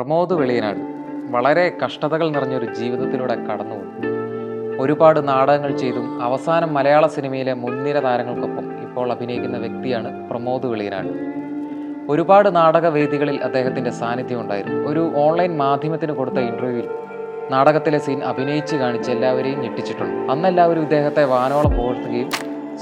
പ്രമോദ് വെളിയനാട്. വളരെ കഷ്ടതകൾ നിറഞ്ഞൊരു ജീവിതത്തിലൂടെ കടന്നു വന്നു. ഒരുപാട് നാടകങ്ങൾ ചെയ്തും അവസാനം മലയാള സിനിമയിലെ മുൻനിര താരങ്ങൾക്കൊപ്പം ഇപ്പോൾ അഭിനയിക്കുന്ന വ്യക്തിയാണ് പ്രമോദ് വെളിയനാട്. ഒരുപാട് നാടകവേദികളിൽ അദ്ദേഹത്തിന്റെ സാന്നിധ്യം ഉണ്ടായിരുന്നു. ഒരു ഓൺലൈൻ മാധ്യമത്തിന് കൊടുത്ത ഇന്റർവ്യൂവിൽ നാടകത്തിലെ സീൻ അഭിനയിച്ച് കാണിച്ച് എല്ലാവരെയും ഞെട്ടിച്ചിട്ടുണ്ട്. അന്നെല്ലാവരും ഇദ്ദേഹത്തെ വാനോളം പുകഴ്ത്തുകയും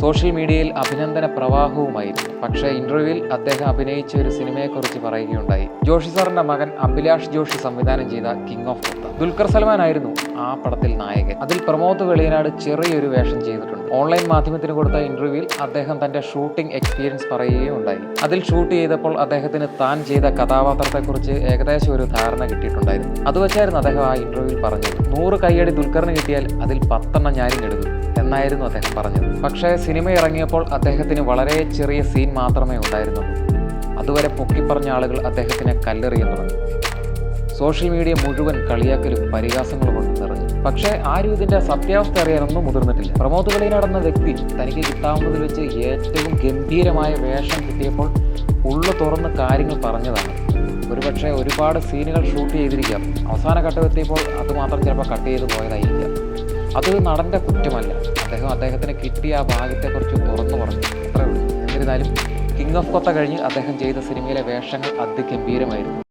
സോഷ്യൽ മീഡിയയിൽ അഭിനന്ദന പ്രവാഹവുമായിരുന്നു. പക്ഷേ ഇന്റർവ്യൂവിൽ അദ്ദേഹം അഭിനയിച്ച ഒരു സിനിമയെക്കുറിച്ച് പറയുകയുണ്ടായി. ജോഷി സാറിന്റെ മകൻ അഭിലാഷ് ജോഷി സംവിധാനം ചെയ്ത കിങ് ഓഫ് കൊത്ത ദുൽഖർ സൽമാൻ ആയിരുന്നു ആ പടത്തിൽ നായകൻ. അതിൽ പ്രമോദ് വെളിയനാട് ചെറിയൊരു വേഷം ചെയ്തിട്ടുണ്ട്. ഓൺലൈൻ മാധ്യമത്തിന് കൊടുത്ത ഇന്റർവ്യൂവിൽ അദ്ദേഹം തന്റെ ഷൂട്ടിംഗ് എക്സ്പീരിയൻസ് പറയുകയും ഉണ്ടായി അതിൽ ഷൂട്ട് ചെയ്തപ്പോൾ അദ്ദേഹത്തിന് താൻ ചെയ്ത കഥാപാത്രത്തെക്കുറിച്ച് ഏകദേശം ഒരു ധാരണ കിട്ടിയിട്ടുണ്ടായിരുന്നു. അത് വെച്ചായിരുന്നു അദ്ദേഹം ആ ഇന്റർവ്യൂവിൽ പറഞ്ഞത്. നൂറ് കൈയടി ദുൽഖറിന് കിട്ടിയാൽ അതിൽ പത്തെണ്ണം ഞാനും എടുക്കും. എന്നായിരുന്നു അദ്ദേഹം പറഞ്ഞത്. പക്ഷേ സിനിമ ഇറങ്ങിയപ്പോൾ അദ്ദേഹത്തിന് വളരെ ചെറിയ സീൻ മാത്രമേ ഉണ്ടായിരുന്നുള്ളൂ. അതുവരെ പൊക്കിപ്പറഞ്ഞ ആളുകൾ അദ്ദേഹത്തിനെ കല്ലെറിയാൻ സോഷ്യൽ മീഡിയ മുഴുവൻ കളിയാക്കലും പരിഹാസങ്ങളും കൊണ്ട് നിറഞ്ഞു. പക്ഷേ ആരും ഇതിന്റെ സത്യാവസ്ഥ അറിയാനൊന്നും മുതിർന്നിട്ടില്ല. പ്രമോദ് കളി നടന്ന വ്യക്തി തനിക്ക് കിട്ടാവുന്നതിൽ വെച്ച് ഏറ്റവും ഗംഭീരമായ വേഷം കിട്ടിയപ്പോൾ ഉള്ളു തുറന്ന് കാര്യങ്ങൾ പറഞ്ഞതാണ്. ഒരുപക്ഷെ ഒരുപാട് സീനുകൾ ഷൂട്ട് ചെയ്തിരിക്കാം. അവസാന ഘട്ടമെത്തിയപ്പോൾ അത് മാത്രം ചിലപ്പോൾ കട്ട് ചെയ്ത് പോയതായിരിക്കാം. അത് നടന്റെ കുറ്റമല്ല. അദ്ദേഹം അദ്ദേഹത്തിന് കിട്ടിയ ആ ഭാഗ്യത്തെക്കുറിച്ച് തുറന്നു പറഞ്ഞു. അത്രേ എന്നിരുന്നാലും കിങ് ഓഫ് കൊത്ത കഴിഞ്ഞ് അദ്ദേഹം ചെയ്ത സിനിമയിലെ വേഷങ്ങൾ അതിഗംഭീരമായിരുന്നു.